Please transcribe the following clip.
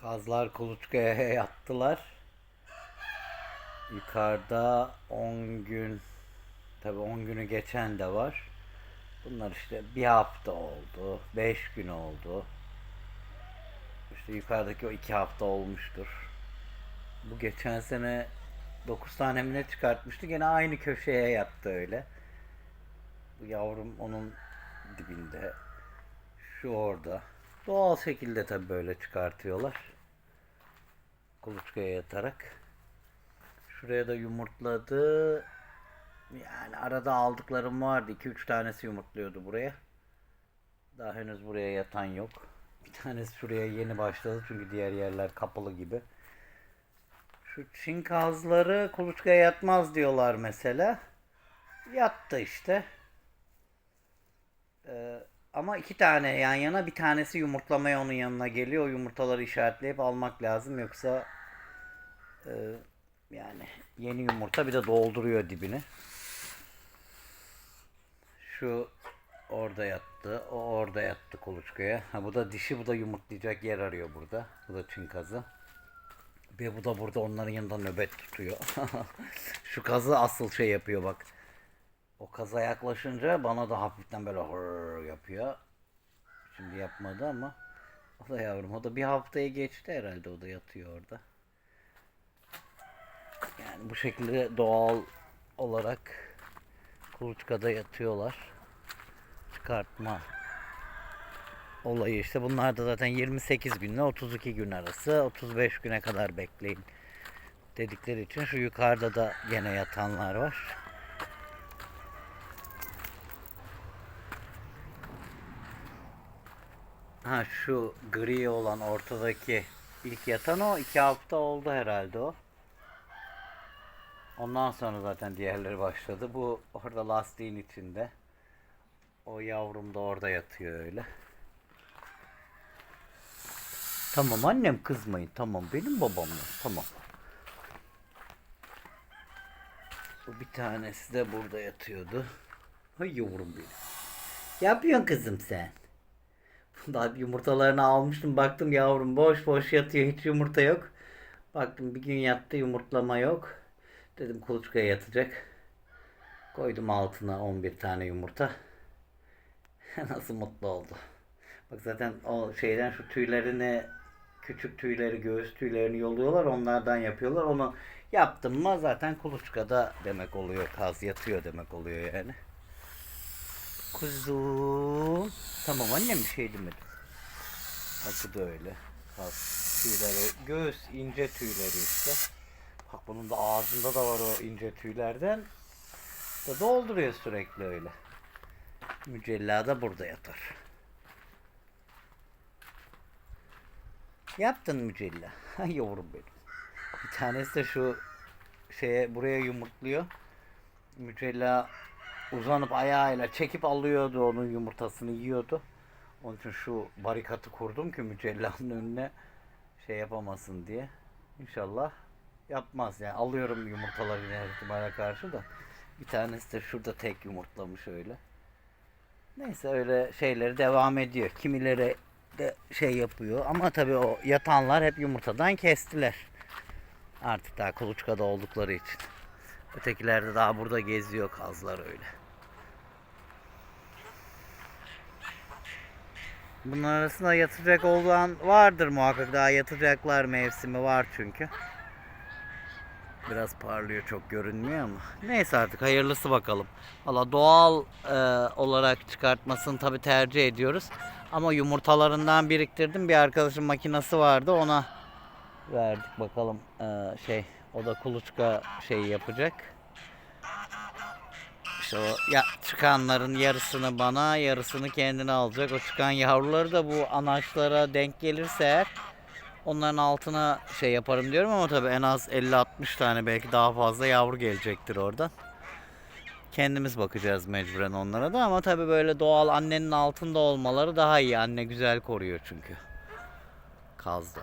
Kazlar kuluçkaya yattılar. Yukarıda 10 gün tabi 10 günü geçen de var. Bunlar işte bir hafta oldu, 5 gün oldu. İşte yukarıdaki o 2 hafta olmuştur. Bu geçen sene 9 tane mi ne çıkartmıştı. Gene aynı köşeye yattı öyle. Bu yavrum onun dibinde. Şu orada. Doğal şekilde tabi böyle çıkartıyorlar. Kuluçkaya yatarak. Şuraya da yumurtladı. Yani arada aldıklarım vardı. 2-3 tanesi yumurtluyordu buraya. Daha henüz buraya yatan yok. Bir tanesi şuraya yeni başladı çünkü diğer yerler kapalı gibi. Şu Çin kazları kuluçkaya yatmaz diyorlar mesela. Yattı işte. Ee, ama iki tane yan yana bir tanesi yumurtlamaya onun yanına geliyor. O yumurtaları işaretleyip almak lazım. Yoksa e, yani yeni yumurta bir de dolduruyor dibini. Şu orada yattı. O orada yattı kuluçkaya. Ha, bu da dişi bu da yumurtlayacak yer arıyor burada. Bu da Çin kazı. Ve bu da burada onların yanında nöbet tutuyor. Şu kazı asıl şey yapıyor bak. O kaza yaklaşınca bana da hafiften böyle hırr yapıyor. Şimdi yapmadı ama o da yavrum o da bir haftayı geçti herhalde o da yatıyor orada. Yani bu şekilde doğal olarak kuluçkada yatıyorlar. Çıkartma olayı işte bunlar da zaten 28 günle 32 gün arası 35 güne kadar bekleyin dedikleri için şu yukarıda da gene yatanlar var. Ha şu gri olan ortadaki ilk yatan o iki hafta oldu herhalde o. Ondan sonra zaten diğerleri başladı. Bu orada lastiğin içinde. O yavrum da orada yatıyor öyle. Tamam annem kızmayın. Tamam benim babamla. Tamam. Bu bir tanesi de burada yatıyordu. Hay yavrum benim. Yapıyorsun kızım sen. Daha yumurtalarını almıştım. Baktım yavrum boş boş yatıyor. Hiç yumurta yok. Baktım bir gün yattı yumurtlama yok. Dedim kuluçkaya yatacak. Koydum altına 11 tane yumurta. Nasıl mutlu oldu. Bak zaten o şeyden şu tüylerini küçük tüyleri göğüs tüylerini yoluyorlar onlardan yapıyorlar. Onu yaptım mı zaten kuluçkada demek oluyor. Kaz yatıyor demek oluyor yani. Kuzum. Tamam annem bir şey demedim. Bak bu da öyle. Kaz tüyleri. Göğüs ince tüyleri işte. Bak bunun da ağzında da var o ince tüylerden. Da dolduruyor sürekli öyle. Mücella da burada yatar. Yaptın Mücella. Yavrum benim. Bir tanesi de şu şeye buraya yumurtluyor. Mücella uzanıp ayağıyla çekip alıyordu onun yumurtasını yiyordu. Onun için şu barikatı kurdum ki Mücella'nın önüne şey yapamasın diye. İnşallah yapmaz yani alıyorum yumurtaları yine ihtimale karşı da. Bir tanesi de şurada tek yumurtlamış öyle. Neyse öyle şeyleri devam ediyor. Kimileri de şey yapıyor ama tabii o yatanlar hep yumurtadan kestiler. Artık daha kuluçkada oldukları için. Ötekiler de daha burada geziyor kazlar öyle. Bunun arasında yatacak olan vardır muhakkak. Daha yatacaklar mevsimi var çünkü. Biraz parlıyor çok görünmüyor ama. Neyse artık hayırlısı bakalım. Valla doğal e, olarak çıkartmasını tabi tercih ediyoruz. Ama yumurtalarından biriktirdim. Bir arkadaşın makinesi vardı ona verdik bakalım e, şey o da kuluçka şeyi yapacak. İşte o ya, çıkanların yarısını bana yarısını kendine alacak. O çıkan yavruları da bu anaçlara denk gelirse onların altına şey yaparım diyorum ama tabii en az 50-60 tane belki daha fazla yavru gelecektir oradan. Kendimiz bakacağız mecburen onlara da ama tabii böyle doğal annenin altında olmaları daha iyi. Anne güzel koruyor çünkü. Kazda.